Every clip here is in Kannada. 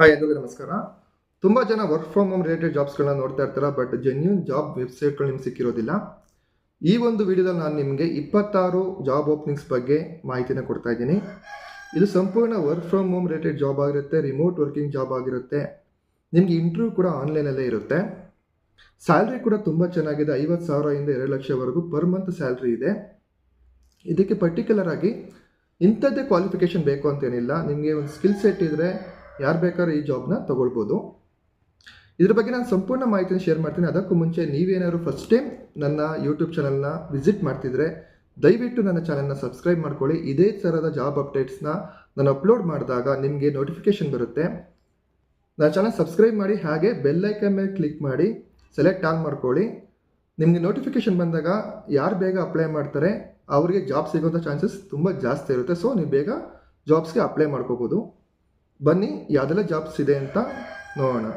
ಹಾಯ್ ಎಲ್ಲರಿಗೂ ನಮಸ್ಕಾರ. ತುಂಬ ಜನ ವರ್ಕ್ ಫ್ರಮ್ ಹೋಮ್ ರಿಲೇಟೆಡ್ ಜಾಬ್ಸ್ಗಳನ್ನ ನೋಡ್ತಾ ಇರ್ತಾರೆ ಬಟ್ ಜೆನ್ಯೂನ್ ಜಾಬ್ ವೆಬ್ಸೈಟ್ಗಳು ನಿಮ್ಗೆ ಸಿಕ್ಕಿರೋದಿಲ್ಲ. ಈ ಒಂದು ವಿಡಿಯೋದಲ್ಲಿ ನಾನು ನಿಮಗೆ ಇಪ್ಪತ್ತಾರು ಜಾಬ್ ಓಪನಿಂಗ್ಸ್ ಬಗ್ಗೆ ಮಾಹಿತಿನ ಕೊಡ್ತಾ ಇದ್ದೀನಿ. ಇದು ಸಂಪೂರ್ಣ work from home related job ಆಗಿರುತ್ತೆ ರಿಮೋಟ್ ವರ್ಕಿಂಗ್ ಜಾಬ್ ಆಗಿರುತ್ತೆ. ನಿಮಗೆ ಇಂಟರ್ವ್ಯೂ ಕೂಡ ಆನ್ಲೈನಲ್ಲೇ ಇರುತ್ತೆ. ಸ್ಯಾಲ್ರಿ ಕೂಡ ತುಂಬ ಚೆನ್ನಾಗಿದೆ, ಐವತ್ತು ಸಾವಿರದಿಂದ ಎರಡು ಲಕ್ಷವರೆಗೂ ಪರ್ ಮಂತ್ ಸ್ಯಾಲ್ರಿ ಇದೆ. ಇದಕ್ಕೆ ಪರ್ಟಿಕ್ಯುಲರ್ ಆಗಿ ಇಂಥದ್ದೇ ಕ್ವಾಲಿಫಿಕೇಷನ್ ಬೇಕು ಅಂತೇನಿಲ್ಲ ನಿಮಗೆ ಒಂದು ಸ್ಕಿಲ್ ಸೆಟ್ ಇದ್ದರೆ ಯಾರು ಬೇಕಾದ್ರೂ ಈ ಜಾಬ್ನ ತೊಗೊಳ್ಬೋದು. ಇದ್ರ ಬಗ್ಗೆ ನಾನು ಸಂಪೂರ್ಣ ಮಾಹಿತಿನ ಶೇರ್ ಮಾಡ್ತೀನಿ. ಅದಕ್ಕೂ ಮುಂಚೆ ನೀವೇನಾದ್ರು ಫಸ್ಟ್ ಟೈಮ್ ನನ್ನ ಯೂಟ್ಯೂಬ್ ಚಾನಲ್ನ ವಿಸಿಟ್ ಮಾಡ್ತಿದ್ರೆ, ದಯವಿಟ್ಟು ನನ್ನ ಚಾನಲ್ನ ಸಬ್ಸ್ಕ್ರೈಬ್ ಮಾಡ್ಕೊಳ್ಳಿ. ಇದೇ ಥರದ ಜಾಬ್ ಅಪ್ಡೇಟ್ಸ್ನ ನಾನು ಅಪ್ಲೋಡ್ ಮಾಡಿದಾಗ ನಿಮಗೆ ನೋಟಿಫಿಕೇಶನ್ ಬರುತ್ತೆ. ನನ್ನ ಚಾನಲ್ ಸಬ್ಸ್ಕ್ರೈಬ್ ಮಾಡಿ, ಹಾಗೆ ಬೆಲ್ಲೈಕನ್ ಮೇಲೆ ಕ್ಲಿಕ್ ಮಾಡಿ ಸೆಲೆಕ್ಟ್ ಆನ್ ಮಾಡ್ಕೊಳ್ಳಿ. ನಿಮಗೆ ನೋಟಿಫಿಕೇಶನ್ ಬಂದಾಗ ಯಾರು ಬೇಗ ಅಪ್ಲೈ ಮಾಡ್ತಾರೆ, ಅವರಿಗೆ ಜಾಬ್ ಸಿಗೋಂಥ ಚಾನ್ಸಸ್ ತುಂಬ ಜಾಸ್ತಿ ಇರುತ್ತೆ. ಸೊ ನೀವು ಬೇಗ ಜಾಬ್ಸ್ಗೆ ಅಪ್ಲೈ ಮಾಡ್ಕೋಬೋದು. ಬನ್ನಿ, ಯಾವುದೆಲ್ಲ ಜಾಬ್ಸ್ ಇದೆ ಅಂತ ನೋಡೋಣ.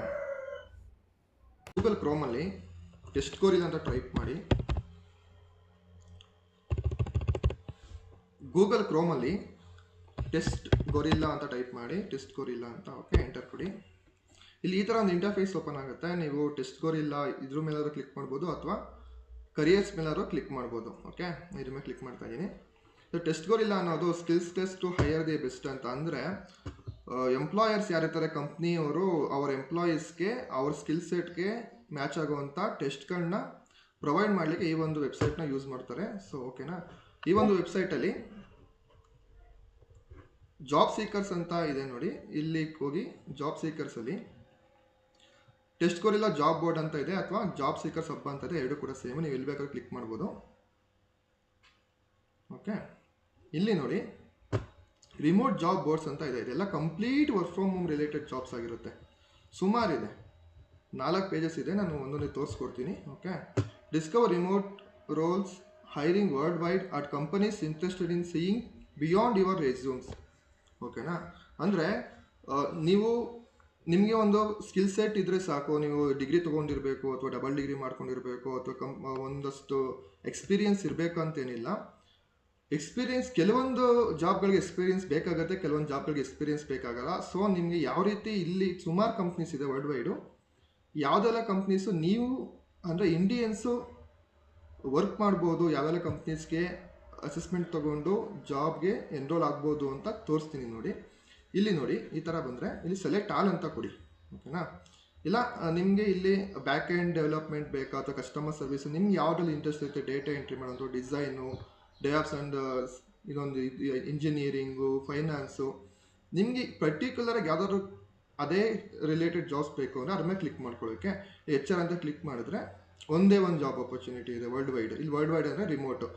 ಗೂಗಲ್ ಕ್ರೋಮಲ್ಲಿ ಟೆಸ್ಟ್ ಕೋರಿಲ್ಲ ಅಂತ ಟೈಪ್ ಮಾಡಿ. ಗೂಗಲ್ ಕ್ರೋಮಲ್ಲಿ ಟೆಸ್ಟ್ ಗೊರಿಲ್ಲ ಅಂತ ಟೈಪ್ ಮಾಡಿ ಟೆಸ್ಟ್ ಗೊರಿಲ್ಲ ಅಂತ ಓಕೆ ಎಂಟರ್ ಕೊಡಿ. ಇಲ್ಲಿ ಈ ಥರ ಒಂದು ಇಂಟರ್ಫೇಸ್ ಓಪನ್ ಆಗುತ್ತೆ. ನೀವು ಟೆಸ್ಟ್ ಗೊರಿಲ್ಲ ಇದ್ರ ಮೇಲಾದ್ರೂ ಕ್ಲಿಕ್ ಮಾಡ್ಬೋದು ಅಥವಾ ಕರಿಯರ್ಸ್ ಮೇಲಾದ್ರೂ ಕ್ಲಿಕ್ ಮಾಡ್ಬೋದು ಓಕೆ ಇದ್ರ ಮೇಲೆ ಕ್ಲಿಕ್ ಮಾಡ್ತಾ ಇದ್ದೀನಿ. ಟೆಸ್ಟ್ ಗೊರಿಲ್ಲ ಅನ್ನೋದು skills test to hire the best ಅಂತ. ಅಂದರೆ ಎಂಪ್ಲಾಯರ್ಸ್ ಯಾರಿರ್ತಾರೆ ಕಂಪ್ನಿಯವರು ಅವರ ಎಂಪ್ಲಾಯೀಸ್ಗೆ ಅವ್ರ ಸ್ಕಿಲ್ ಸೆಟ್ಗೆ ಮ್ಯಾಚ್ ಆಗುವಂಥ ಟೆಸ್ಟ್ಗಳನ್ನ ಪ್ರೊವೈಡ್ ಮಾಡಲಿಕ್ಕೆ ಈ ಒಂದು ವೆಬ್ಸೈಟ್ನ ಯೂಸ್ ಮಾಡ್ತಾರೆ. ಸೊ ಓಕೆನಾ ಈ ಒಂದು ವೆಬ್ಸೈಟಲ್ಲಿ ಜಾಬ್ ಸೀಕರ್ಸ್ ಅಂತ ಇದೆ ನೋಡಿ. ಇಲ್ಲಿ ಹೋಗಿ ಜಾಬ್ ಸೀಕರ್ಸಲ್ಲಿ ಟೆಸ್ಟ್ ಕೋರಿಲ್ಲ ಜಾಬ್ ಬೋರ್ಡ್ ಅಂತ ಇದೆ ಅಥವಾ ಜಾಬ್ ಸೀಕರ್ಸ್ ಹಬ್ಬ ಅಂತ ಇದೆ, ಎರಡು ಕೂಡ ಸೇಮ್. ನೀವು ಎಲ್ಲಿ ಬೇಕಾದ್ರೂ ಕ್ಲಿಕ್ ಮಾಡ್ಬೋದು. ಓಕೆ ಇಲ್ಲಿ ನೋಡಿ. ರಿಮೋಟ್ ಜಾಬ್ ಬೋರ್ಡ್ಸ್ ಅಂತ ಇದೆ. ಇದೆಲ್ಲ complete work from home related jobs ಆಗಿರುತ್ತೆ. ಸುಮಾರಿದೆ. ನಾಲ್ಕು ಪೇಜಸ್ ಇದೆ. ನಾನು ಒಂದೊಂದೇ ತೋರಿಸ್ಕೊಡ್ತೀನಿ. Okay discover remote roles hiring world wide at companies interested in seeing beyond your resumes ಓಕೆನಾ ಅಂದರೆ ನೀವು ನಿಮಗೆ ಒಂದು ಸ್ಕಿಲ್ ಸೆಟ್ ಇದ್ದರೆ ಸಾಕು. ನೀವು ಡಿಗ್ರಿ ತೊಗೊಂಡಿರಬೇಕು, ಅಥವಾ ಡಬಲ್ ಡಿಗ್ರಿ ಮಾಡ್ಕೊಂಡಿರಬೇಕು, ಅಥವಾ ಕಂ ಒಂದಷ್ಟು ಎಕ್ಸ್ಪೀರಿಯನ್ಸ್ ಇರಬೇಕು ಅಂತೇನಿಲ್ಲ. ಎಕ್ಸ್ಪೀರಿಯನ್ಸ್ ಕೆಲವೊಂದು ಜಾಬ್ಗಳಿಗೆ ಎಕ್ಸ್ಪೀರಿಯನ್ಸ್ ಬೇಕಾಗುತ್ತೆ, ಕೆಲವೊಂದು ಜಾಬ್ಗಳಿಗೆ ಎಕ್ಸ್ಪೀರಿಯನ್ಸ್ ಬೇಕಾಗಲ್ಲ. ಸೊ ನಿಮಗೆ ಯಾವ ರೀತಿ ಇಲ್ಲಿ ಸುಮಾರು ಕಂಪ್ನೀಸ್ ಇದೆ ವರ್ಲ್ಡ್ ವೈಡು ಯಾವುದೆಲ್ಲ ಕಂಪ್ನೀಸು ನೀವು ಅಂದರೆ ಇಂಡಿಯನ್ಸು ವರ್ಕ್ ಮಾಡ್ಬೋದು ಯಾವೆಲ್ಲ ಕಂಪ್ನೀಸ್ಗೆ ಅಸೆಸ್ಮೆಂಟ್ ತೊಗೊಂಡು ಜಾಬ್ಗೆ ಎನ್ರೋಲ್ ಆಗ್ಬೋದು ಅಂತ ತೋರಿಸ್ತೀನಿ ನೋಡಿ. ಇಲ್ಲಿ ನೋಡಿ, ಈ ಥರ ಬಂದರೆ ಇಲ್ಲಿ ಸೆಲೆಕ್ಟ್ ಆಲ್ ಅಂತ ಕೊಡಿ ಓಕೆನಾ ಇಲ್ಲ, ನಿಮಗೆ ಇಲ್ಲಿ ಬ್ಯಾಕ್ ಎಂಡ್ ಡೆವಲಪ್ಮೆಂಟ್ ಬೇಕಾ ಅಥವಾ ಕಸ್ಟಮರ್ ಸರ್ವಿಸ್ ನಿಮ್ಗೆ ಯಾವುದ್ರಲ್ಲಿ ಇಂಟ್ರೆಸ್ಟ್ ಇರುತ್ತೆ? ಡೇಟಾ ಎಂಟ್ರಿ ಮಾಡೋದು ಡಿಸೈನು ಡೆವಾಪ್ಸ್ ಆ್ಯಂಡ್ ಇದೊಂದು ಇಂಜಿನಿಯರಿಂಗು ಫೈನಾನ್ಸು ನಿಮಗೆ ಪರ್ಟಿಕ್ಯುಲರಾಗಿ ಯಾವ್ದಾದ್ರು ಅದೇ ರಿಲೇಟೆಡ್ ಜಾಬ್ಸ್ ಬೇಕು ಅಂದರೆ ಅದ್ರ ಮೇಲೆ ಕ್ಲಿಕ್ ಮಾಡ್ಕೊಳ್ಳೋಕ್ಕೆ ಎಚ್ ಆರ್ ಅಂತ ಕ್ಲಿಕ್ ಮಾಡಿದ್ರೆ ಒಂದೇ ಒಂದು ಜಾಬ್ ಆಪರ್ಚುನಿಟಿ ಇದೆ ವರ್ಲ್ಡ್ ವೈಡ್ ಇಲ್ಲಿ ವರ್ಲ್ಡ್ ವೈಡ್ ಅಂದರೆ ರಿಮೋಟು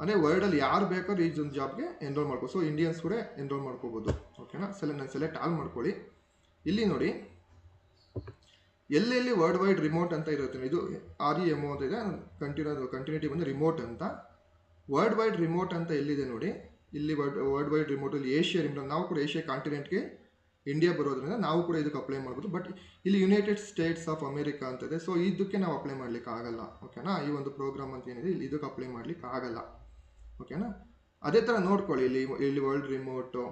ಅಂದರೆ ವರ್ಲ್ಡಲ್ಲಿ ಯಾರು ಬೇಕಾದ್ರೂ ಈ ಒಂದು ಜಾಬ್ಗೆ ಎನ್ರೋಲ್ ಮಾಡ್ಕೋ ಸೊ ಇಂಡಿಯನ್ಸ್ ಕೂಡ ಎನ್ರೋಲ್ ಮಾಡ್ಕೋಬೋದು. ಓಕೆನಾ ಸೆಲೆ ನಾನು ಸೆಲೆಕ್ಟ್ ಆಲ್ ಮಾಡ್ಕೊಳ್ಳಿ. ಇಲ್ಲಿ ನೋಡಿ, ಎಲ್ಲೆಲ್ಲಿ ವರ್ಲ್ಡ್ ವೈಡ್ ರಿಮೋಟ್ ಅಂತ ಇರುತ್ತೆ. ಇದು ಆರ್ ಇ ಎಂ ಅಂತ ಇದೆ ಕಂಟಿನ್ಯೂ ಕಂಟಿನ್ಯೂಟಿ ಬಂದು ರಿಮೋಟ್ ಅಂತ. ವರ್ಲ್ಡ್ ವೈಡ್ ರಿಮೋಟ್ ಅಂತ ಎಲ್ಲಿದೆ ನೋಡಿ? ಇಲ್ಲಿ ವರ್ಡ್ ವರ್ಲ್ಡ್ ವೈಡ್ ರಿಮೋಟಲ್ಲಿ ಏಷ್ಯಾ ರಿಮೋಟ್ ನಾವು ಕೂಡ ಏಷ್ಯಾ ಕಾಂಟಿನೆಂಟ್ಗೆ ಇಂಡಿಯಾ ಬರೋದ್ರಿಂದ ನಾವು ಕೂಡ ಇದಕ್ಕೆ ಅಪ್ಲೈ ಮಾಡ್ಬೋದು. ಬಟ್ ಇಲ್ಲಿ ಯುನೈಟೆಡ್ ಸ್ಟೇಟ್ಸ್ ಆಫ್ ಅಮೇರಿಕಾ ಅಂತ ಇದೆ. ಸೊ ಇದಕ್ಕೆ ನಾವು ಅಪ್ಲೈ ಮಾಡ್ಲಿಕ್ಕೆ ಆಗಲ್ಲ. ಓಕೆನಾ ಈ ಒಂದು ಪ್ರೋಗ್ರಾಮ್ ಅಂತ ಏನಿದೆ, ಇಲ್ಲಿ ಇದಕ್ಕೆ ಅಪ್ಲೈ ಮಾಡ್ಲಿಕ್ಕೆ ಆಗಲ್ಲ. ಓಕೆನಾ ಅದೇ ಥರ ನೋಡ್ಕೊಳ್ಳಿ ಇಲ್ಲಿ ಇಲ್ಲಿ ವರ್ಲ್ಡ್ ರಿಮೋಟು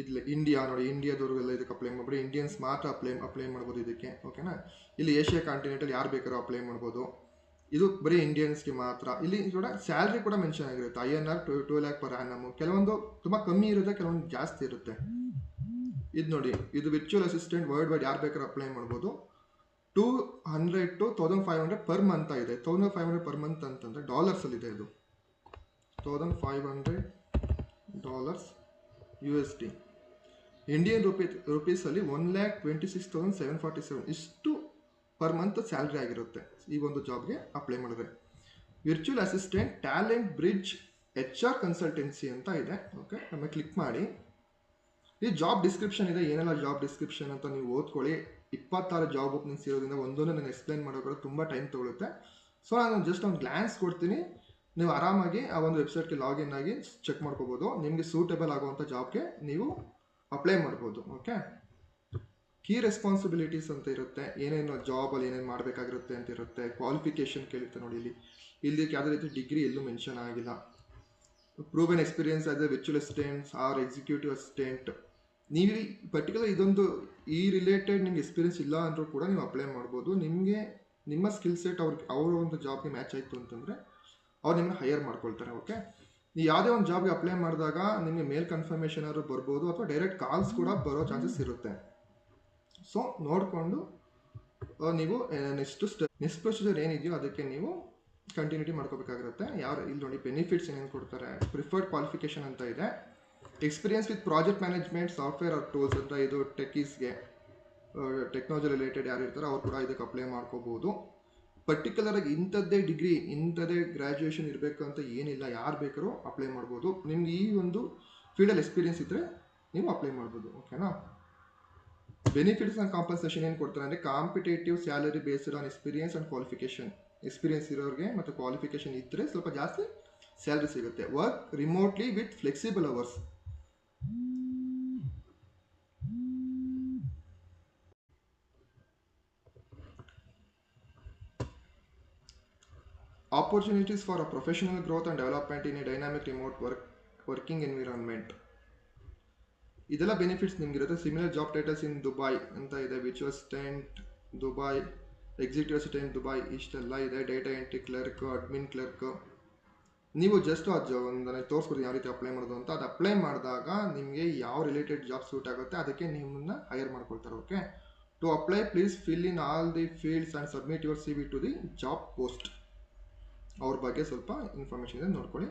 ಇಲ್ಲಿ ಇಂಡಿಯಾ ನೋಡಿ ಇಂಡಿಯಾದವ್ರಿಗೆಲ್ಲ ಇದಕ್ಕೆ ಅಪ್ಲೈ ಮಾಡ್ಬೋದು. ಇಂಡಿಯನ್ಸ್ ಮಾತ್ರ ಅಪ್ಲೈ ಅಪ್ಲೈ ಮಾಡ್ಬೋದು ಇದಕ್ಕೆ. ಓಕೆನಾ ಇಲ್ಲಿ ಏಷ್ಯಾ ಕಾಂಟಿನೆಂಟಲ್ಲಿ ಯಾರು ಬೇಕಾದ್ರೂ ಅಪ್ಲೈ ಮಾಡ್ಬೋದು. ಇದು ಬರೀ ಇಂಡಿಯನ್ಸ್ಗೆ ಮಾತ್ರ. ಇಲ್ಲಿ ಕೂಡ ಸ್ಯಾಲ್ರಿ ಕೂಡ ಮೆನ್ಷನ್ ಆಗಿರುತ್ತೆ. I N R to two lakh per annum ಕೆಲವೊಂದು ತುಂಬ ಕಮ್ಮಿ ಇರುತ್ತೆ, ಕೆಲವೊಂದು ಜಾಸ್ತಿ ಇರುತ್ತೆ. ಇದು ನೋಡಿ, ಇದು ವಿರ್ಚುವಲ್ ಅಸಿಸ್ಟೆಂಟ್ ವರ್ಲ್ಡ್ ವೈಡ್ ಯಾರು ಬೇಕಾದ್ರೂ ಅಪ್ಲೈ ಮಾಡ್ಬೋದು. Two hundred to thousand five hundred per month ಇದೆ thousand five hundred per month ಅಂತಂದರೆ ಡಾಲರ್ಸಲ್ಲಿದೆ ಇದು. Thousand five hundred dollars U S D Indian rupee ರುಪೀಸಲ್ಲಿ one lakh twenty six thousand seven forty seven ಇಷ್ಟು ಪರ್ ಮಂತ್ ಸ್ಯಾಲ್ರಿ ಆಗಿರುತ್ತೆ. ಈ ಒಂದು ಜಾಬ್ಗೆ ಅಪ್ಲೈ ಮಾಡಿದ್ರೆ. Virtual assistant Talent Bridge H R consultancy ಅಂತ ಇದೆ. ಓಕೆ ನಮಗೆ ಕ್ಲಿಕ್ ಮಾಡಿ. ಈ ಜಾಬ್ ಡಿಸ್ಕ್ರಿಪ್ಷನ್ ಇದೆ. ಏನೆಲ್ಲ ಜಾಬ್ ಡಿಸ್ಕ್ರಿಪ್ಷನ್ ಅಂತ ನೀವು ಓದ್ಕೊಳ್ಳಿ. ಇಪ್ಪತ್ತಾರು ಜಾಬ್ ಓಪನಿಂಗ್ಸ್ ಇರೋದ್ರಿಂದ ಒಂದೊಂದು ನಾನು ಎಕ್ಸ್ಪ್ಲೈನ್ ಮಾಡೋಕೆ ತುಂಬ ಟೈಮ್ ತೊಗೊಳುತ್ತೆ. ಸೊ ನಾನು ಜಸ್ಟ್ ಒಂದು ಗ್ಲ್ಯಾನ್ಸ್ ಕೊಡ್ತೀನಿ. ನೀವು ಆರಾಮಾಗಿ ಆ ಒಂದು ವೆಬ್ಸೈಟ್ಗೆ ಲಾಗಿನ್ ಆಗಿ ಚೆಕ್ ಮಾಡ್ಕೋಬೋದು. ನಿಮಗೆ ಸೂಟೇಬಲ್ ಆಗುವಂಥ ಜಾಬ್ಗೆ ನೀವು ಅಪ್ಲೈ ಮಾಡ್ಬೋದು. ಓಕೆ ಕೀ ರೆಸ್ಪಾನ್ಸಿಬಿಲಿಟೀಸ್ ಅಂತ ಇರುತ್ತೆ. ಏನೇನು ಜಾಬಲ್ಲಿ ಏನೇನು ಮಾಡಬೇಕಾಗಿರುತ್ತೆ ಅಂತ ಇರುತ್ತೆ. ಕ್ವಾಲಿಫಿಕೇಷನ್ ಕೇಳುತ್ತೆ ನೋಡಿ ಇಲ್ಲಿ. ಇಲ್ಲಿ ಯಾವುದೇ ರೀತಿ ಡಿಗ್ರಿ ಎಲ್ಲೂ ಮೆನ್ಷನ್ ಆಗಿಲ್ಲ. Proven experience as a virtual assistants or executive assistant ನೀವು ಪರ್ಟಿಕ್ಯುಲರ್ ಇದೊಂದು ಈ ರಿಲೇಟೆಡ್ ನಿಮ್ಗೆ ಎಕ್ಸ್ಪೀರಿಯನ್ಸ್ ಇಲ್ಲ ಅಂದರೂ ಕೂಡ ನೀವು ಅಪ್ಲೈ ಮಾಡ್ಬೋದು. ನಿಮಗೆ ನಿಮ್ಮ ಸ್ಕಿಲ್ ಸೆಟ್ ಅವ್ರಿಗೆ ಅವರ ಒಂದು ಜಾಬ್ಗೆ ಮ್ಯಾಚ್ ಆಯಿತು ಅಂತಂದರೆ ಅವ್ರು ನಿಮ್ಮನ್ನ ಹೈಯರ್ ಮಾಡ್ಕೊಳ್ತಾರೆ ಓಕೆ ನೀವು ಯಾವುದೇ ಒಂದು ಜಾಬ್ಗೆ ಅಪ್ಲೈ ಮಾಡಿದಾಗ ನಿಮಗೆ ಮೇಲ್ ಕನ್ಫರ್ಮೇಷನ್ ಆದರೂ ಬರ್ಬೋದು ಅಥವಾ ಡೈರೆಕ್ಟ್ ಕಾಲ್ಸ್ ಕೂಡ ಬರೋ ಚಾನ್ಸಸ್ ಇರುತ್ತೆ. ಸೊ ನೋಡಿಕೊಂಡು ನೀವು ನೆಕ್ಸ್ಟ್ ಸ್ಟೆ ನೆಕ್ಸ್ಟ್ ಏನಿದೆಯೋ ಅದಕ್ಕೆ ನೀವು ಕಂಟಿನ್ಯೂಟಿ ಮಾಡ್ಕೋಬೇಕಾಗಿರುತ್ತೆ. ಯಾರು, ಇಲ್ಲಿ ನೋಡಿ ಬೆನಿಫಿಟ್ಸ್ ಏನೇನು ಕೊಡ್ತಾರೆ ಪ್ರಿಫರ್ಡ್ ಕ್ವಾಲಿಫಿಕೇಷನ್ ಅಂತ ಇದೆ. Experience with project management software or tools ಅಂತ ಇದು ಟೆಕೀಸ್ಗೆ ಟೆಕ್ನಾಲಜಿ ರಿಲೇಟೆಡ್ ಯಾರು ಇರ್ತಾರೋ ಅವ್ರು ಕೂಡ ಇದಕ್ಕೆ ಅಪ್ಲೈ ಮಾಡ್ಕೋಬೋದು. ಪರ್ಟಿಕ್ಯುಲರ್ ಆಗಿ ಇಂಥದ್ದೇ ಡಿಗ್ರಿ ಇಂಥದ್ದೇ ಗ್ರ್ಯಾಜುಯೇಷನ್ ಇರಬೇಕು ಅಂತ ಏನಿಲ್ಲ, ಯಾರು ಬೇಕಾದ್ರೂ ಅಪ್ಲೈ ಮಾಡ್ಬೋದು. ನಿಮ್ಗೆ ಈ ಒಂದು ಫೀಲ್ಡಲ್ಲಿ ಎಕ್ಸ್ಪೀರಿಯನ್ಸ್ ಇದ್ದರೆ ನೀವು ಅಪ್ಲೈ ಮಾಡ್ಬೋದು ಓಕೆನಾ ಬೆನಿಫಿಟ್ಸ್ ಆ್ಯಂಡ್ ಕಾಂಪನ್ಸೇಷನ್ ಏನು ಕೊಡ್ತಾರೆ ಅಂದರೆ competitive salary based on experience and qualification experience ಇರೋರಿಗೆ ಮತ್ತು ಕ್ವಾಲಿಫಿಕೇಷನ್ ಇದ್ದರೆ ಸ್ವಲ್ಪ ಜಾಸ್ತಿ ಸ್ಯಾಲ್ರಿ ಸಿಗುತ್ತೆ. Work remotely with flexible hours opportunities for a professional growth and development in a dynamic remote work, working environment. ಇದೆಲ್ಲ benefits ನಿಮಗಿರುತ್ತೆ. Similar job titles in Dubai ಅಂತ ಇದೆ. Which assistant Dubai executive assistant Dubai ಇಷ್ಟೆಲ್ಲ ಇದೆ. Data entry clerk admin clerk ನೀವು ಜಸ್ಟ್ ಅದು ಒಂದು ತೋರಿಸ್ಕೊಡಿ ಯಾವ ರೀತಿ ಅಪ್ಲೈ ಮಾಡೋದು ಅಂತ. ಅದು ಅಪ್ಲೈ ಮಾಡಿದಾಗ ನಿಮಗೆ ಯಾವ ರಿಲೇಟೆಡ್ ಜಾಬ್ ಸೂಟ್ ಆಗುತ್ತೆ, ಅದಕ್ಕೆ ನಿಮ್ಮನ್ನ ಹೈಯರ್ ಮಾಡ್ಕೊಳ್ತಾರೆ okay to apply please fill in all the fields and submit your C V to the job post ಅವ್ರ ಬಗ್ಗೆ ಸ್ವಲ್ಪ ಇನ್ಫಾರ್ಮೇಷನ್ ಇದೆ, ನೋಡ್ಕೊಳ್ಳಿ.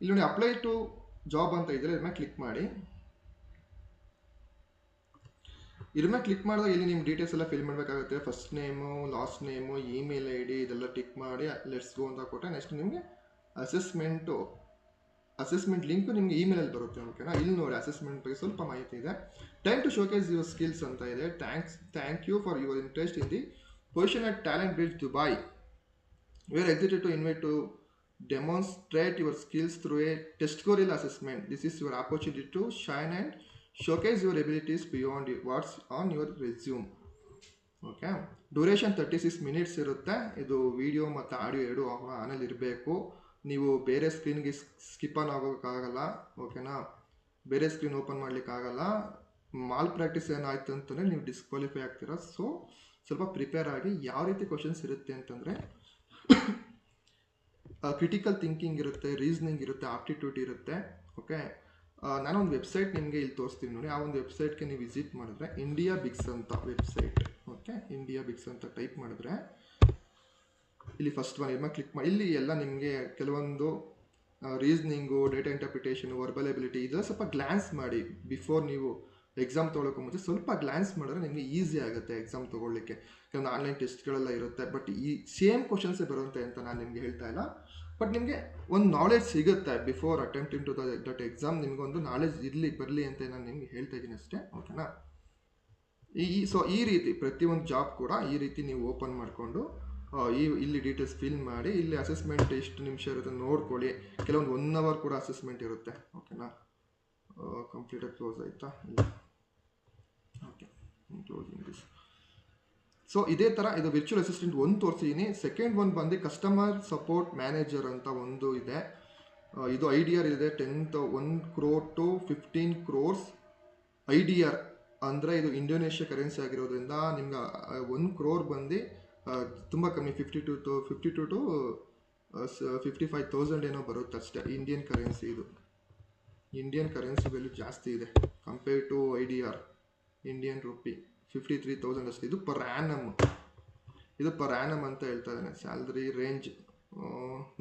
ಇಲ್ಲಿ ನೋಡಿ ಅಪ್ಲೈ ಟು ಜಾಬ್ ಅಂತ ಇದ್ರೆ ಇದ್ರ ಮೇಲೆ ಕ್ಲಿಕ್ ಮಾಡಿ. ಇದ್ರ ಕ್ಲಿಕ್ ಮಾಡಿದಾಗ ಇಲ್ಲಿ ನಿಮ್ಮ ಡೀಟೇಲ್ಸ್ ಎಲ್ಲ ಫಿಲ್ ಮಾಡಬೇಕಾಗುತ್ತೆ. First name last name email I D ಇದೆಲ್ಲ ಟಿಕ್ ಮಾಡಿ ಲೆಟ್ಸ್ ಗೋ ಅಂತ ಕೊಟ್ಟರೆ ನೆಕ್ಸ್ಟ್ ನಿಮಗೆ ಅಸೆಸ್ಮೆಂಟು ಅಸೆಸ್ಮೆಂಟ್ ಲಿಂಕು ನಿಮಗೆ ಇಮೇಲಲ್ಲಿ ಬರುತ್ತೆ ಓಕೆನಾ ಇಲ್ಲಿ ನೋಡಿ ಅಸೆಸ್ಮೆಂಟ್ ಬಗ್ಗೆ ಸ್ವಲ್ಪ ಮಾಹಿತಿ ಇದೆ. Time to showcase your skills ಅಂತ ಇದೆ. Thanks thank you for your interest in the position at Talent Build Dubai are excited to invite to demonstrate your skills through a TestGorilla assessment this is your opportunity to shine and showcase your abilities beyond what's on your resume. Okay duration thirty six minutes ಇರುತ್ತೆ. ಇದು ವಿಡಿಯೋ ಮತ್ತು ಆಡಿಯೋ ಎರಡು ಆನಲ್ಲಿ ಇರಬೇಕು. ನೀವು ಬೇರೆ ಸ್ಕ್ರೀನ್ಗೆ ಸ್ಕಿಪ್ ಆನ್ ಆಗೋಕ್ಕಾಗಲ್ಲ. ಓಕೆನಾ ಬೇರೆ ಸ್ಕ್ರೀನ್ ಓಪನ್ ಮಾಡಲಿಕ್ಕಾಗಲ್ಲ. ಮಾಲ್ ಪ್ರಾಕ್ಟೀಸ್ ಏನಾಯ್ತು ಅಂತಂದರೆ ನೀವು ಡಿಸ್ಕ್ವಾಲಿಫೈ ಆಗ್ತೀರಾ. ಸೊ ಸ್ವಲ್ಪ ಪ್ರಿಪೇರ್ ಆಗಿ ಯಾವ ರೀತಿ ಕ್ವಶನ್ಸ್ ಇರುತ್ತೆ ಅಂತಂದರೆ ಕ್ರಿಟಿಕಲ್ ಥಿಂಕಿಂಗ್ ಇರುತ್ತೆ ರೀಸ್ನಿಂಗ್ ಇರುತ್ತೆ ಆಪ್ಟಿಟ್ಯೂಡ್ ಇರುತ್ತೆ. ಓಕೆ ನಾನೊಂದು ವೆಬ್ಸೈಟ್ ನಿಮಗೆ ಇಲ್ಲಿ ತೋರಿಸ್ತೀನಿ ನೋಡಿ. ಆ ಒಂದು ವೆಬ್ಸೈಟ್ಗೆ ನೀವು ವಿಸಿಟ್ ಮಾಡಿದ್ರೆ ಇಂಡಿಯಾ ಬಿಗ್ಸ್ ಅಂತ ವೆಬ್ಸೈಟ್ ಓಕೆ ಇಂಡಿಯಾ ಬಿಗ್ಸ್ ಅಂತ ಟೈಪ್ ಮಾಡಿದ್ರೆ ಇಲ್ಲಿ ಫಸ್ಟ್ ಒನ್ ಇಮ್ಮ ಕ್ಲಿಕ್ ಮಾಡಿ. ಇಲ್ಲಿ ಎಲ್ಲ ನಿಮಗೆ ಕೆಲವೊಂದು reasoning data interpretation verbal ability ಇದೆಲ್ಲ ಸ್ವಲ್ಪ ಗ್ಲ್ಯಾನ್ಸ್ ಮಾಡಿ. ಬಿಫೋರ್ ನೀವು ಎಕ್ಸಾಮ್ ತೊಗೊಳಕ್ಕೆ ಮುಂಚೆ ಸ್ವಲ್ಪ ಗ್ಲ್ಯಾನ್ಸ್ ಮಾಡಿದ್ರೆ ನಿಮಗೆ ಈಸಿ ಆಗುತ್ತೆ ಎಕ್ಸಾಮ್ ತೊಗೊಳ್ಳಿಕ್ಕೆ. ಕೆಲವೊಂದು ಆನ್ಲೈನ್ ಟೆಸ್ಟ್ಗಳೆಲ್ಲ ಇರುತ್ತೆ. ಬಟ್ ಈ ಸೇಮ್ ಕ್ವಶನ್ಸೇ ಬರುತ್ತೆ ಅಂತ ನಾನು ನಿಮಗೆ ಹೇಳ್ತಾ ಇಲ್ಲ. ಬಟ್ ನಿಮಗೆ ಒಂದು ನಾಲೆಜ್ ಸಿಗುತ್ತೆ before attempting to that exam ನಿಮ್ಗೆ ಒಂದು ನಾಲೆಜ್ ಇರಲಿ, ಬರಲಿ ಅಂತ ನಾನು ನಿಮ್ಗೆ ಹೇಳ್ತಾ ಇದ್ದೀನಿ ಅಷ್ಟೇ ಓಕೆನಾ ಈ ಸೊ ಈ ರೀತಿ ಪ್ರತಿಯೊಂದು ಜಾಬ್ ಕೂಡ ಈ ರೀತಿ ನೀವು ಓಪನ್ ಮಾಡಿಕೊಂಡು ಈ, ಇಲ್ಲಿ ಡೀಟೇಲ್ಸ್ ಫಿಲ್ ಮಾಡಿ, ಇಲ್ಲಿ ಅಸೆಸ್ಮೆಂಟ್ ಎಷ್ಟು ನಿಮಿಷ ಇರುತ್ತೆ ನೋಡ್ಕೊಳ್ಳಿ. ಕೆಲವೊಂದು ಒನ್ ಅವರ್ ಕೂಡ ಅಸೆಸ್ಮೆಂಟ್ ಇರುತ್ತೆ ಓಕೆನಾ ಕಂಪ್ಲೀಟಾಗಿ ಕ್ಲೋಸ್ ಆಯಿತಾ? ಓಕೆ ಕ್ಲೋಸಿಂಗ್ ದಿಸ್ ಸೊ ಇದೇ ಥರ ಇದು ವಿರ್ಚುವಲ್ ಅಸಿಸ್ಟೆಂಟ್ ಒಂದು ತೋರಿಸಿದ್ದೀನಿ ಸೆಕೆಂಡ್ ಒನ್ ಬಂದು ಕಸ್ಟಮರ್ ಸಪೋರ್ಟ್ ಮ್ಯಾನೇಜರ್ ಅಂತ ಒಂದು ಇದೆ. ಇದು ಐ ಡಿ ಇದೆ. Tenth one crore to fifteen crores I D ಅಂದರೆ ಇದು ಇಂಡೋನೇಷ್ಯಾ ಕರೆನ್ಸಿ ಆಗಿರೋದ್ರಿಂದ ನಿಮ್ಗೆ ಒನ್ ಕ್ರೋರ್ ಬಂದು ತುಂಬ ಕಮ್ಮಿ fifty two to fifty two to fifty five thousand ಏನೋ ಬರುತ್ತೆ ಅಷ್ಟೇ. ಇಂಡಿಯನ್ ಕರೆನ್ಸಿ ಇದು. ಇಂಡಿಯನ್ ಕರೆನ್ಸಿ ವ್ಯಾಲ್ಯೂ ಜಾಸ್ತಿ ಇದೆ compare to I D R Indian rupee fifty three thousand ಅಷ್ಟೇ. ಇದು ಪರ್ ಆ್ಯನಮ್ ಇದು ಪರ್ ಆ್ಯನಮ್ ಅಂತ ಹೇಳ್ತಾ ಇದ್ದಾನೆ salary range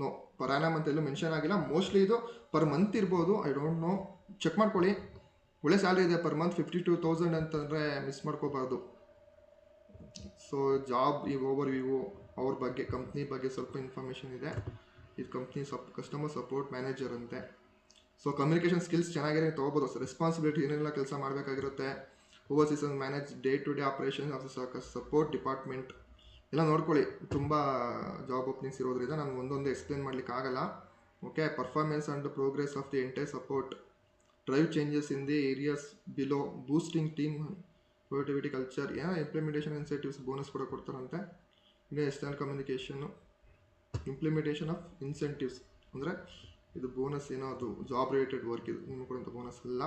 no per annum ಅಂತ ಎಲ್ಲೂ ಮೆನ್ಷನ್ ಆಗಿಲ್ಲ. ಮೋಸ್ಟ್ಲಿ ಇದು ಪರ್ ಮಂತ್ ಇರ್ಬೋದು. ಐ ಡೋಂಟ್ ನೋ ಚೆಕ್ ಮಾಡ್ಕೊಳ್ಳಿ. ಒಳ್ಳೆ ಸ್ಯಾಲ್ರಿ ಇದೆ per month fifty two thousand ಅಂತಂದರೆ ಮಿಸ್ ಮಾಡ್ಕೋಬಾರ್ದು. ಸೊ ಜಾಬ್ ಈ ಓವರ್ ವ್ಯೂ ಅವ್ರ ಬಗ್ಗೆ ಕಂಪ್ನಿ ಬಗ್ಗೆ ಸ್ವಲ್ಪ ಇನ್ಫಾರ್ಮೇಷನ್ ಇದೆ. ಇದು ಕಂಪ್ನಿ ಸಪ್ ಕಸ್ಟಮರ್ ಸಪೋರ್ಟ್ ಮ್ಯಾನೇಜರ್ ಅಂತೆ. ಸೊ ಕಮ್ಯುನಿಕೇಷನ್ ಸ್ಕಿಲ್ಸ್ ಚೆನ್ನಾಗಿರೋ ತೊಗೋಬೋದು. ರೆಸ್ಪಾನ್ಸಿಬಿಲಿಟಿ ಏನೆಲ್ಲ ಕೆಲಸ ಮಾಡಬೇಕಾಗಿರುತ್ತೆ. Overseas manage day to day operation of support department ಎಲ್ಲ ನೋಡ್ಕೊಳ್ಳಿ, ತುಂಬ ಜಾಬ್ ಓಪನಿಂಗ್ಸ್ ಇರೋದ್ರಿಂದ ನಾನು ಒಂದೊಂದು ಎಕ್ಸ್ಪ್ಲೇನ್ ಮಾಡ್ಲಿಕ್ಕೆ ಆಗಲ್ಲ. Okay performance and progress of the entire support drive changes in the areas below boosting team productivity culture ಏನೋ ಇಂಪ್ಲಿಮೆಂಟೇಷನ್ ಇನ್ಸೆಂಟಿವ್ಸ್ ಬೋನಸ್ ಕೂಡ ಕೊಡ್ತಾರಂತೆ. ಇನ್ನು external communication implementation of incentives ಅಂದರೆ ಇದು ಬೋನಸ್ ಏನೋ ಅದು ಜಾಬ್ ರಿಲೇಟೆಡ್ ವರ್ಕ್ ಇದು ನಿಮ್ಗೆ ಕೊಡುವಂಥ ಬೋನಸ್ ಅಲ್ಲ.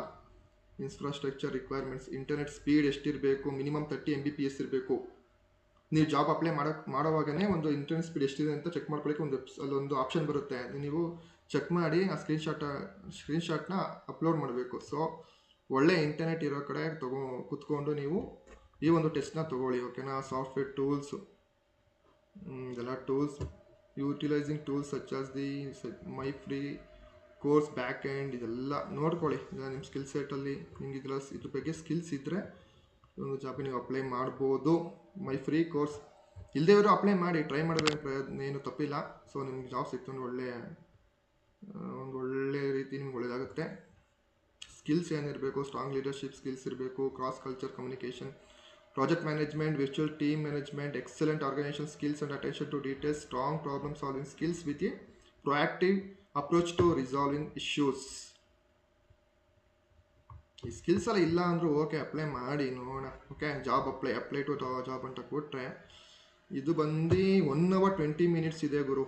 ಇನ್ಫ್ರಾಸ್ಟ್ರಕ್ಚರ್ ರಿಕ್ವೈರ್ಮೆಂಟ್ಸ್ ಇಂಟರ್ನೆಟ್ ಸ್ಪೀಡ್ ಎಷ್ಟಿರಬೇಕು minimum thirty M B P S ಇರಬೇಕು. ನೀವು ಜಾಬ್ ಅಪ್ಲೈ ಮಾಡೋ ಮಾಡೋವಾಗೇ ಒಂದು ಇಂಟರ್ನೆಟ್ ಸ್ಪೀಡ್ ಎಷ್ಟಿದೆ ಅಂತ ಚೆಕ್ ಮಾಡ್ಕೊಳ್ಳಿಕ್ಕೆ ಒಂದು ಅಲ್ಲೊಂದು ಆಪ್ಷನ್ ಬರುತ್ತೆ. ನೀವು ಚೆಕ್ ಮಾಡಿ ಆ ಸ್ಕ್ರೀನ್ಶಾಟ ಸ್ಕ್ರೀನ್ಶಾಟ್ನ ಅಪ್ಲೋಡ್ ಮಾಡಬೇಕು. ಸೊ ಒಳ್ಳೆ ಇಂಟರ್ನೆಟ್ ಇರೋ ಕಡೆ ತಗೋ, ಕುತ್ಕೊಂಡು ನೀವು ಈ ಒಂದು ಟೆಸ್ಟ್ನ ತೊಗೊಳ್ಳಿ ಓಕೆನಾ ಸಾಫ್ಟ್ವೇರ್ ಟೂಲ್ಸ್ ಇದೆಲ್ಲ tools utilising tools such as the my free course back and ಇದೆಲ್ಲ ನೋಡ್ಕೊಳ್ಳಿ. ಈಗ ನಿಮ್ಮ ಸ್ಕಿಲ್ ಸೆಟಲ್ಲಿ ನಿಮ್ಗೆ ಇದರ ಇದ್ರ ಬಗ್ಗೆ ಸ್ಕಿಲ್ಸ್ ಇದ್ದರೆ ಒಂದು ಜಾಬಿಗೆ ನೀವು ಅಪ್ಲೈ ಮಾಡ್ಬೋದು. ಮೈ ಫ್ರೀ ಕೋರ್ಸ್ ಇಲ್ಲದೇ ಇವರು ಅಪ್ಲೈ ಮಾಡಿ ಟ್ರೈ ಮಾಡಿದ್ರೆ ಪ್ರಯತ್ನ ಏನು ತಪ್ಪಿಲ್ಲ. ಸೊ ನಿಮ್ಗೆ ಜಾಬ್ ಸಿಕ್ತು ಅಂದ್ರೆ ಒಳ್ಳೆ ಒಂದು ಒಳ್ಳೆ ರೀತಿ ನಿಮ್ಗೆ ಒಳ್ಳೆಯದಾಗುತ್ತೆ ಸ್ಕಿಲ್ಸ್ ಏನಿರಬೇಕು ಸ್ಟ್ರಾಂಗ್ ಲೀಡರ್ಶಿಪ್ ಸ್ಕಿಲ್ಸ್ ಇರಬೇಕು cross culture communication project management virtual team management excellent organisation skills and attention to details strong problem solving skills with a proactive approach to resolving issues. ಈ ಸ್ಕಿಲ್ಸ್ ಎಲ್ಲ ಇಲ್ಲ ಅಂದರೂ ಓಕೆ ಅಪ್ಲೈ ಮಾಡಿ ನೋಡೋಣ. Okay job apply apply to job ಅಂತ ಕೊಟ್ಟರೆ ಇದು ಬಂದು ಒನ್ ಅವರ್ ಟ್ವೆಂಟಿ ಮಿನಿಟ್ಸ್ ಇದೆ ಗುರು.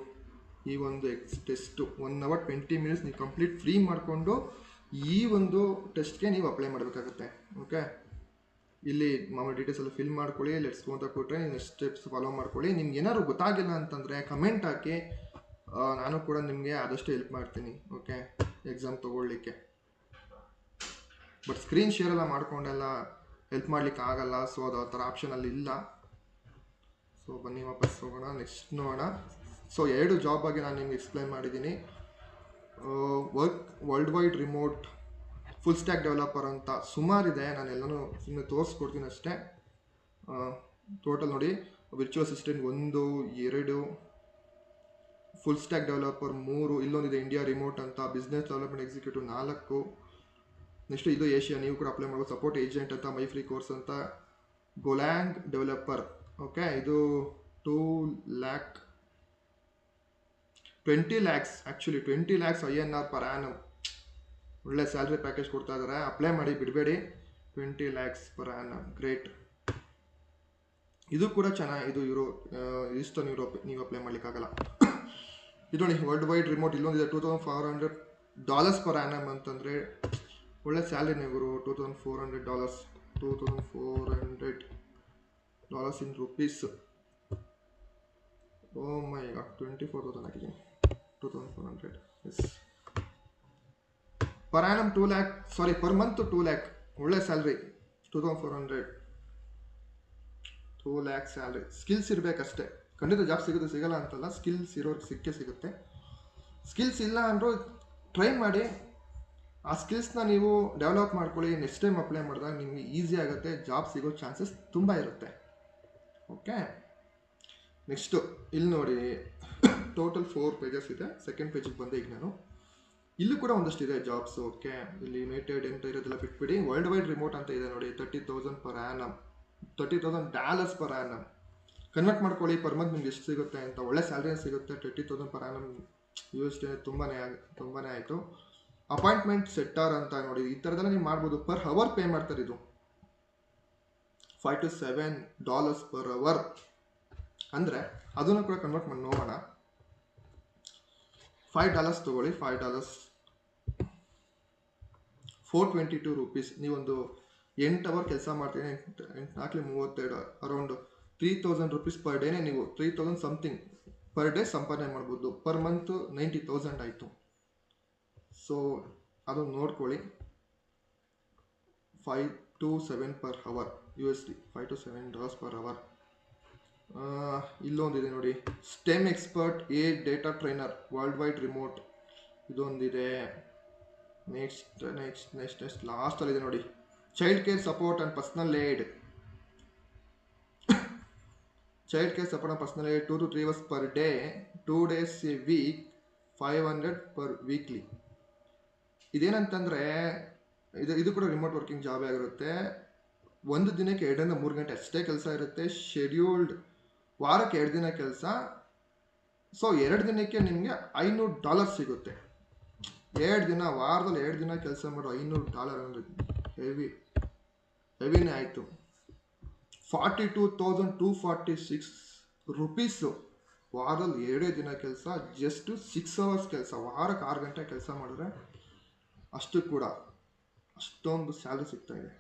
ಈ ಒಂದು X test one hour twenty minutes ನೀವು ಕಂಪ್ಲೀಟ್ ಫ್ರೀ ಮಾಡಿಕೊಂಡು ಈ ಒಂದು ಟೆಸ್ಟ್ಗೆ ನೀವು ಅಪ್ಲೈ ಮಾಡಬೇಕಾಗುತ್ತೆ. ಓಕೆ? ಇಲ್ಲಿ ಮಾಮೂಲಿ ಡೀಟೇಲ್ಸ್ ಎಲ್ಲ ಫಿಲ್ ಮಾಡ್ಕೊಳ್ಳಿ ಲೆಟ್ಸ್ ಅಂತ ಕೊಟ್ಟರೆ ನೀವು ಸ್ಟೆಪ್ಸ್ ಫಾಲೋ ಮಾಡ್ಕೊಳ್ಳಿ. ನಿಮ್ಗೆ ಏನಾದ್ರು ಗೊತ್ತಾಗಿಲ್ಲ ಅಂತಂದರೆ ಕಮೆಂಟ್ ಹಾಕಿ. ನಾನು ಕೂಡ ನಿಮಗೆ ಆದಷ್ಟು ಹೆಲ್ಪ್ ಮಾಡ್ತೀನಿ ಓಕೆ ಎಕ್ಸಾಮ್ ತೊಗೊಳ್ಲಿಕ್ಕೆ ಬಟ್ ಸ್ಕ್ರೀನ್ ಶೇರ್ ಎಲ್ಲ ಮಾಡ್ಕೊಂಡೆಲ್ಲ ಹೆಲ್ಪ್ ಮಾಡ್ಲಿಕ್ಕೆ ಆಗಲ್ಲ ಸೊ ಅದು ಆ ಥರ ಆಪ್ಷನ್ ಅಲ್ಲಿ ಇಲ್ಲ. ಸೊ ಬನ್ನಿ ವಾಪಸ್ ಹೋಗೋಣ ನೆಕ್ಸ್ಟ್ ನೋಡೋಣ. ಸೊ ಎರಡು ಜಾಬ್ ಬಗ್ಗೆ ನಾನು ನಿಮ್ಗೆ ಎಕ್ಸ್ಪ್ಲೈನ್ ಮಾಡಿದ್ದೀನಿ. Work world wide remote full stack developer ಅಂತ ಸುಮಾರಿದೆ ನಾನು ಎಲ್ಲನೂ ಸುಮ್ಮನೆ ತೋರಿಸ್ಕೊಡ್ತೀನಿ ಅಷ್ಟೇ. ಟೋಟಲ್ ನೋಡಿ ವಿರ್ಚುವಲ್ ಅಸಿಸ್ಟೆಂಟ್ ಒಂದು, ಎರಡು ಫುಲ್ ಸ್ಟ್ಯಾಕ್ ಡೆವಲಪರ್ ಮೂರು, ಇಲ್ಲೊಂದಿದೆ ಇಂಡಿಯಾ ರಿಮೋಟ್ ಅಂತ ಬಿಸ್ನೆಸ್ ಡೆವಲಪ್ಮೆಂಟ್ ಎಕ್ಸಿಕ್ಯೂಟಿವ್ ನಾಲ್ಕು. ನೆಕ್ಸ್ಟ್ ಇದು ಏಷ್ಯಾ ನೀವು ಕೂಡ ಅಪ್ಲೈ ಮಾಡ್ಬೋದು. ಸಪೋರ್ಟ್ ಏಜೆಂಟ್ ಅಂತ ಮೈ ಫ್ರೀ ಕೋರ್ಸ್ ಅಂತ. ಗೊಲ್ಯಾಂಗ್ ಡೆವಲಪರ್ ಓಕೆ ಇದು two lakh twenty lakhs actually twenty lakhs I N R per annum ಒಳ್ಳೆ ಸ್ಯಾಲ್ರಿ ಪ್ಯಾಕೇಜ್ ಕೊಡ್ತಾ ಇದ್ದಾರೆ ಅಪ್ಲೈ ಮಾಡಿ, ಬಿಡಬೇಡಿ. Twenty lakhs per annum great ಇದು ಕೂಡ ಚೆನ್ನಾಗಿ, ಇದು ಯುರೋ ಈಸ್ಟರ್ನ್ ಯುರೋಪ್ ನೀವು ಅಪ್ಲೈ ಮಾಡ್ಲಿಕ್ಕಾಗಲ್ಲ. ಇದು ನೋಡಿ world wide remote ಇಲ್ಲೊಂದಿದೆ two thousand four hundred dollars per annum ಅಂತಂದರೆ ಒಳ್ಳೆ ಸ್ಯಾಲ್ರಿನೇ ಗುರು two thousand four hundred dollars two thousand four hundred dollars in rupees oh my ಈಗ ಟ್ವೆಂಟಿ ಫೋರ್ ತೌಸಂಡ್ ಹಾಕಿದ್ದೀನಿ. Two thousand four hundred S per annum two lakh sorry per month two lakh ಒಳ್ಳೆ salary two thousand four hundred two lakh salary skills ಇರಬೇಕಷ್ಟೇ. ಖಂಡಿತ ಜಾಬ್ ಸಿಗುತ್ತೆ, ಸಿಗಲ್ಲ ಅಂತಲ್ಲ ಸ್ಕಿಲ್ಸ್ ಇರೋರಿಗೆ ಸಿಕ್ಕೇ ಸಿಗುತ್ತೆ. ಸ್ಕಿಲ್ಸ್ ಇಲ್ಲ ಅಂದರೂ ಟ್ರೈ ಮಾಡಿ, ಆ ಸ್ಕಿಲ್ಸ್ನ ನೀವು ಡೆವಲಪ್ ಮಾಡ್ಕೊಳ್ಳಿ ನೆಕ್ಸ್ಟ್ ಟೈಮ್ ಅಪ್ಲೈ ಮಾಡಿದಾಗ ನಿಮಗೆ ಈಸಿ ಆಗುತ್ತೆ ಜಾಬ್ ಸಿಗೋ ಚಾನ್ಸಸ್ ತುಂಬ ಇರುತ್ತೆ. ಓಕೆ ನೆಕ್ಸ್ಟು ಇಲ್ಲಿ ನೋಡಿ ಟೋಟಲ್ ಫೋರ್ ಪೇಜಸ್ ಇದೆ. ಸೆಕೆಂಡ್ ಪೇಜಿಗೆ ಬಂದೆ ಈಗ ನಾನು. ಇಲ್ಲೂ ಕೂಡ ಒಂದಷ್ಟು ಇದೆ ಜಾಬ್ಸ್ ಓಕೆ ಇಲ್ಲಿ ಯುನೈಟೆಡ್ ಎಂತ ಇರೋದೆಲ್ಲ ಬಿಟ್ಬಿಡಿ. ವರ್ಲ್ಡ್ ವೈಡ್ ರಿಮೋಟ್ ಅಂತ ಇದೆ ನೋಡಿ thirty thousand per annum thirty thousand dollars per annum convert ಮಾಡ್ಕೊಳ್ಳಿ ಪರ್ ಮಂತ್ ನಿಮ್ಗೆ ಎಷ್ಟು ಸಿಗುತ್ತೆ ಅಂತ. ಒಳ್ಳೆ ಸ್ಯಾಲ್ರಿ ಸಿಗುತ್ತೆ twenty thousand per annum U S D ತುಂಬಾ ತುಂಬಾ ಆಯಿತು. ಅಪಾಯಿಂಟ್ಮೆಂಟ್ ಸೆಟ್ಟಾರ್ ಅಂತ ನೋಡಿ, ಈ ಥರದೆಲ್ಲ ನೀವು ಮಾಡ್ಬೋದು. ಪರ್ ಅವರ್ ಪೇ ಮಾಡ್ತಾರೆ ಇದು. Five to seven dollars per hour ಅಂದರೆ, ಅದನ್ನು ಕೂಡ ಕನ್ವರ್ಟ್ ಮಾಡಿ ನೋಡೋಣ. ಫೈವ್ ಡಾಲರ್ಸ್ ತೊಗೊಳ್ಳಿ five dollars four twenty two rupees ನೀವೊಂದು ಎಂಟು ಅವರ್ ಕೆಲಸ ಮಾಡ್ತೀನಿ ಎಂಟು ಎಂಟು ನಾಲ್ಕಲಿ ಮೂವತ್ತೆರಡು around three thousand rupees per ಡೇನೇ ನೀವು three thousand something per day ಸಂಪಾದನೆ ಮಾಡ್ಬೋದು. ಪರ್ ಮಂತ್ ನೈಂಟಿ ತೌಸಂಡ್ ಆಯಿತು. ಸೊ ಅದು ನೋಡ್ಕೊಳ್ಳಿ. Five to seven per hour U S D five to seven dollars per hour ಇಲ್ಲೊಂದಿದೆ ನೋಡಿ. STEM expert a data trainer world wide remote ಇದೊಂದಿದೆ next next next next ಲಾಸ್ಟಲ್ಲಿದೆ ನೋಡಿ. Child care support and personal aid child and personal aid two to three hours per day two days a week five hundred per weekly ಇದೇನಂತಂದರೆ, ಇದು ಇದು ಕೂಡ ರಿಮೋಟ್ ವರ್ಕಿಂಗ್ ಜಾಬೇ ಆಗಿರುತ್ತೆ. ಒಂದು ದಿನಕ್ಕೆ ಎರಡರಿಂದ ಮೂರು ಗಂಟೆ ಅಷ್ಟೇ ಕೆಲಸ ಇರುತ್ತೆ. ಶೆಡ್ಯೂಲ್ಡ್ ವಾರಕ್ಕೆ ಎರಡು ದಿನ ಕೆಲಸ. ಸೊ ಎರಡು ದಿನಕ್ಕೆ ನಿಮಗೆ ಐನೂರು ಡಾಲರ್ ಸಿಗುತ್ತೆ. ಎರಡು ದಿನ, ವಾರದಲ್ಲಿ ಎರಡು ದಿನ ಕೆಲಸ ಮಾಡೋ ಐನೂರು ಡಾಲರ್ ಅಂದರೆ ಹೆವಿ ಹೆವಿನೇ ಆಯಿತು. Forty two thousand two forty six rupees ವಾರದಲ್ಲಿ ಎರಡೇ ದಿನ ಕೆಲಸ ಜಸ್ಟು ಸಿಕ್ಸ್ ಅವರ್ಸ್ ಕೆಲಸ, ವಾರಕ್ಕೆ ಆರು ಗಂಟೆ ಕೆಲಸ ಮಾಡಿದ್ರೆ ಅಷ್ಟು ಕೂಡ ಅಷ್ಟೊಂದು ಸ್ಯಾಲ್ರಿ ಸಿಗ್ತಾ ಇದೆ.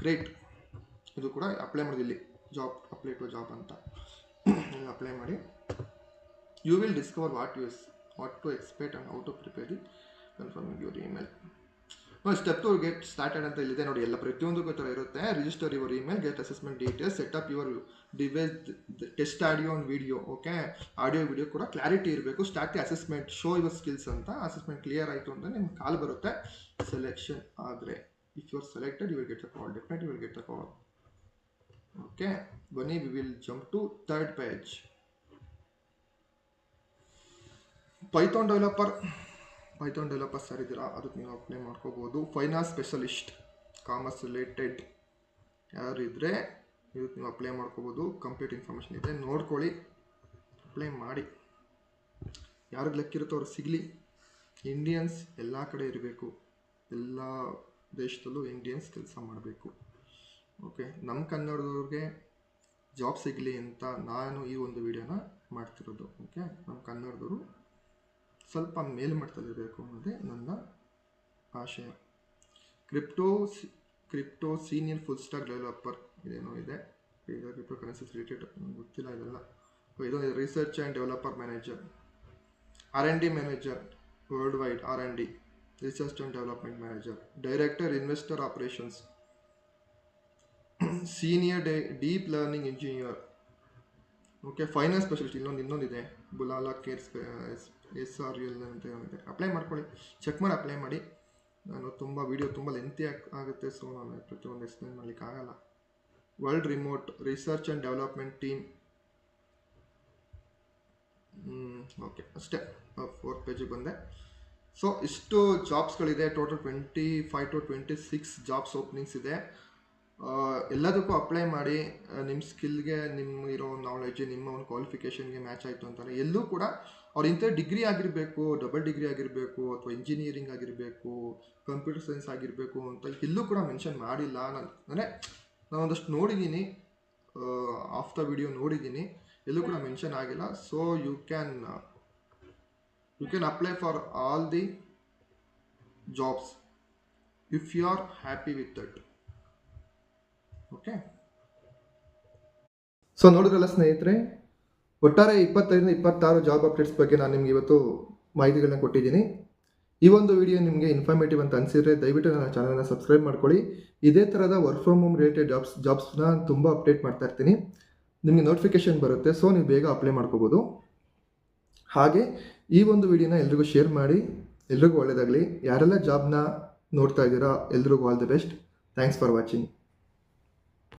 ಗ್ರೇಟ್ ಇದು ಕೂಡ ಅಪ್ಲೈ ಮಾಡೋದು ಜಾಬ್ ಅಪ್ಲೈ ಟು ಜಾಬ್ ಅಂತ. ಅಪ್ಲೈ ಮಾಡಿ. You will discover what you what to expect and how to prepare it confirming your email step to get started ಅಂತ ಇಲ್ಲಿದೆ ನೋಡಿ, ಎಲ್ಲ ಪ್ರತಿಯೊಂದಕ್ಕೂ ಥರ ಇರುತ್ತೆ. Register your email get assessment details setup your device test audio and video okay audio video ಕೂಡ ಕ್ಲಾರಿಟಿ ಇರಬೇಕು. Start assessment show your skills ಅಂತ. ಅಸೆಸ್ಮೆಂಟ್ ಕ್ಲಿಯರ್ ಆಯಿತು ಅಂದರೆ ನಿಮ್ಗೆ ಕಾಲ್ ಬರುತ್ತೆ. ಸೆಲೆಕ್ಷನ್ ಆದರೆ if you are selected you will get a call definite you will get a call okay ಬನ್ನಿ we will jump to third page Python developer Python developers ಯಾರಿದ್ದೀರಾ ಅದಕ್ಕೆ ನೀವು ಅಪ್ಲೈ ಮಾಡ್ಕೋಬೋದು. ಫೈನಾನ್ಸ್ ಸ್ಪೆಷಲಿಸ್ಟ್ ಕಾಮರ್ಸ್ ರಿಲೇಟೆಡ್ ಯಾರು ಇದ್ದರೆ ಇದಕ್ಕೆ ನೀವು ಅಪ್ಲೈ ಮಾಡ್ಕೋಬೋದು. ಕಂಪ್ಲೀಟ್ ಇನ್ಫಾರ್ಮೇಷನ್ ಇದೆ. ನೋಡ್ಕೊಳ್ಳಿ. ಅಪ್ಲೈ ಮಾಡಿ. ಯಾರಿಗೆ ಲೆಕ್ಕಿರುತ್ತೋ ಅವ್ರು ಸಿಗಲಿ. ಇಂಡಿಯನ್ಸ್ ಎಲ್ಲ ಕಡೆ ಇರಬೇಕು. ಎಲ್ಲ ದೇಶದಲ್ಲೂ ಇಂಡಿಯನ್ಸ್ ಕೆಲಸ ಮಾಡಬೇಕು. ಓಕೆ ನಮ್ಮ ಕನ್ನಡದವ್ರಿಗೆ ಜಾಬ್ ಸಿಗಲಿ ಅಂತ ನಾನು ಈ ಒಂದು ವಿಡಿಯೋನ ಮಾಡ್ತಿರೋದು. ಓಕೆ ನಮ್ಮ ಕನ್ನಡದವರು ಸ್ವಲ್ಪ ಮೇಲ್ಮಟ್ಟದಲ್ಲಿರಬೇಕು ಅನ್ನೋದೇ ನನ್ನ ಆಶಯ. Crypto crypto senior full stack developer ಇದೇನೋ ಇದೆ. ಕ್ರಿಪ್ಟೋ ಕರೆನ್ಸಿಸ್ ರಿಲೇಟೆಡ್ ಗೊತ್ತಿಲ್ಲ ಇದೆಲ್ಲ. ಇದೊಂದು research and developer manager R N D manager world wide R N D research and development manager director investor operations senior day deep learning engineer okay finance specialist ಇನ್ನೊಂದು, ಇನ್ನೊಂದಿದೆ. ಬುಲಾಲಾ ಕೇರ್ಸ್ ಎಸ್ ಆರ್ ಯು ಅಂತ ಏನಿದೆ ಅಪ್ಲೈ ಮಾಡ್ಕೊಳ್ಳಿ. ಚೆಕ್ ಮಾಡಿ ಅಪ್ಲೈ ಮಾಡಿ. ನಾನು ತುಂಬ ವೀಡಿಯೋ ತುಂಬ ಲೆಂತಿ ಆಗುತ್ತೆ ಸೊ ನಾನು ಪ್ರತಿಯೊಂದು ಎಕ್ಸ್ಪ್ಲೇನ್ ಮಾಡ್ಲಿಕ್ಕೆ ಆಗಲ್ಲ. World remote research and development team okay ಅಷ್ಟೇ. ಫೋರ್ತ್ ಪೇಜಿಗೆ ಬಂದೆ. ಸೊ ಇಷ್ಟು ಜಾಬ್ಸ್ಗಳಿದೆ total twenty five to twenty six jobs openings ಇದೆ. ಎಲ್ಲದಕ್ಕೂ ಅಪ್ಲೈ ಮಾಡಿ ನಿಮ್ಮ ಸ್ಕಿಲ್ಗೆ ನಿಮ್ಮ ಇರೋ ನಾಲೆಡ್ಜ್ ನಿಮ್ಮ ಒಂದು ಕ್ವಾಲಿಫಿಕೇಷನ್ಗೆ ಮ್ಯಾಚ್ ಆಯಿತು ಅಂತಾರೆ. ಎಲ್ಲೂ ಕೂಡ ಅವ್ರು ಇಂಥ ಡಿಗ್ರಿ ಆಗಿರಬೇಕು ಡಬಲ್ ಡಿಗ್ರಿ ಆಗಿರಬೇಕು, ಅಥವಾ ಇಂಜಿನಿಯರಿಂಗ್ ಆಗಿರಬೇಕು ಕಂಪ್ಯೂಟರ್ ಸೈನ್ಸ್ ಆಗಿರಬೇಕು ಅಂತ ಎಲ್ಲೂ ಕೂಡ ಮೆನ್ಷನ್ ಮಾಡಿಲ್ಲ. ನಾನು, ಅಂದರೆ ನಾನು ಒಂದಷ್ಟು ನೋಡಿದ್ದೀನಿ ಆಫ್ ದ ವಿಡಿಯೋ ನೋಡಿದ್ದೀನಿ ಎಲ್ಲೂ ಕೂಡ ಮೆನ್ಷನ್ ಆಗಿಲ್ಲ. So you can you can apply for all the jobs if you are happy with that okay so ನೋಡಿದ್ರಲ್ಲ ಸ್ನೇಹಿತರೆ, ಒಟ್ಟಾರೆ ಇಪ್ಪತ್ತೈದರಿಂದ ಇಪ್ಪತ್ತಾರು ಜಾಬ್ ಅಪ್ಡೇಟ್ಸ್ ಬಗ್ಗೆ ನಾನು ನಿಮ್ಗೆ ಇವತ್ತು ಮಾಹಿತಿಗಳನ್ನ ಕೊಟ್ಟಿದ್ದೀನಿ. ಈ ಒಂದು ವಿಡಿಯೋ ನಿಮಗೆ ಇನ್ಫಾರ್ಮೇಟಿವ್ ಅಂತ ಅನಿಸಿದರೆ ದಯವಿಟ್ಟು ನನ್ನ ಚಾನಲ್ನ ಸಬ್ಸ್ಕ್ರೈಬ್ ಮಾಡ್ಕೊಳ್ಳಿ. ಇದೇ ಥರದ work from home related jobs ಜಾಬ್ಸ್ನ ತುಂಬ ಅಪ್ಡೇಟ್ ಮಾಡ್ತಾ ಇರ್ತೀನಿ. ನಿಮಗೆ ನೋಟಿಫಿಕೇಶನ್ ಬರುತ್ತೆ ಸೊ ನೀವು ಬೇಗ ಅಪ್ಲೈ ಮಾಡ್ಕೋಬೋದು. ಹಾಗೆ, ಈ ಒಂದು ವಿಡಿಯೋನ ಎಲ್ರಿಗೂ ಶೇರ್ ಮಾಡಿ, ಎಲ್ರಿಗೂ ಒಳ್ಳೆಯದಾಗಲಿ ಯಾರೆಲ್ಲ ಜಾಬ್ನ ನೋಡ್ತಾ ಇದ್ದೀರಾ, ಎಲ್ರಿಗೂ all the best thanks for watching